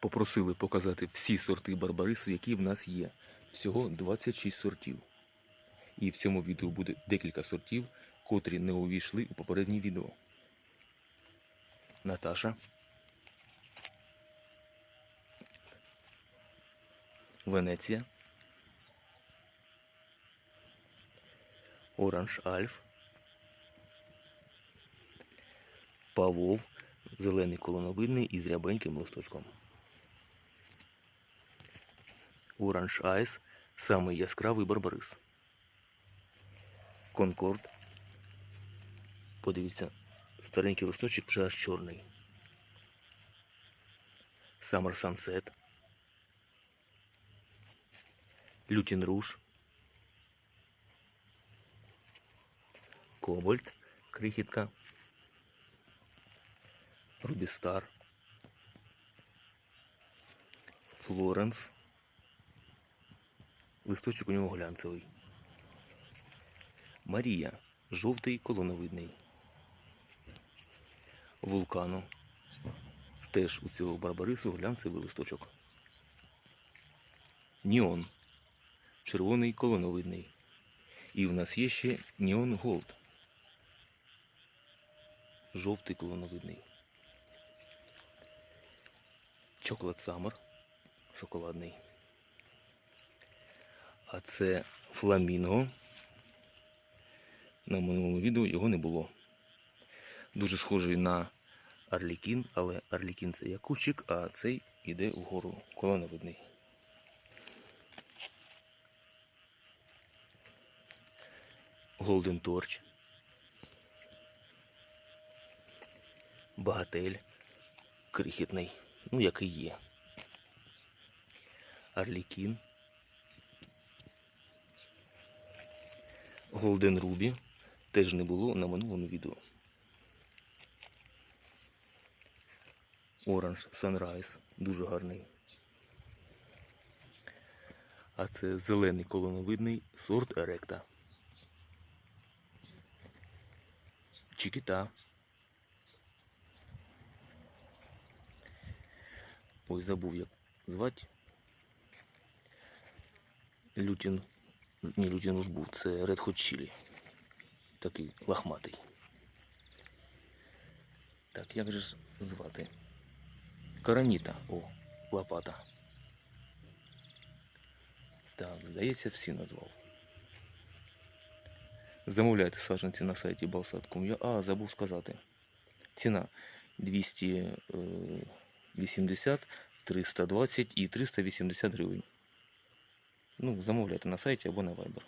Попросили показати всі сорти барбарису, які в нас є. Всього 26 сортів. І в цьому відео буде декілька сортів, котрі не увійшли у попереднє відео. Наташа. Венеція. Оранж Альф. Павлов. Зелений колоновидний із рябеньким листочком. Оранж Айс самий яскравий барбарис. Конкорд. Подивіться, старенький листочок вже аж чорний. Summer Sunset. Лютін Руш. Кобальт. Крихітка. Рубістар. Флоренс. Листочок у нього глянцевий. Марія. Жовтий колоновидний. Вулкану. Теж у цього барбарису глянцевий листочок. Ніон. Червоний колоновидний. І в нас є ще Ніон Голд. Жовтий колоновидний. Чоклад Самер. Шоколадний. А це фламінго. На минулому відео його не було. Дуже схожий на Арлікін, але Арлікін це як кущик, а цей іде вгору колоновидний. Голден Торч. Багатель. Крихітний. Ну, як і є. Арлікін. Голден Рубі. Теж не було на минулому відео. Оранж Sunrise. Дуже гарний. А це зелений колоновидний сорт Еректа. Чікіта. Ой, забув як звати. Лютін. Ні, Лютін уж був, це Red Hot Chili. Такий лахматий. Так, як же звати? Караніта. О, лопата. Так, здається, всі назвав. Замовляйте саджанці на сайті balsat.com. А, забув сказати. Ціна 280, 320 і 380 гривень. Ну, замовляйте на сайті або на Viber.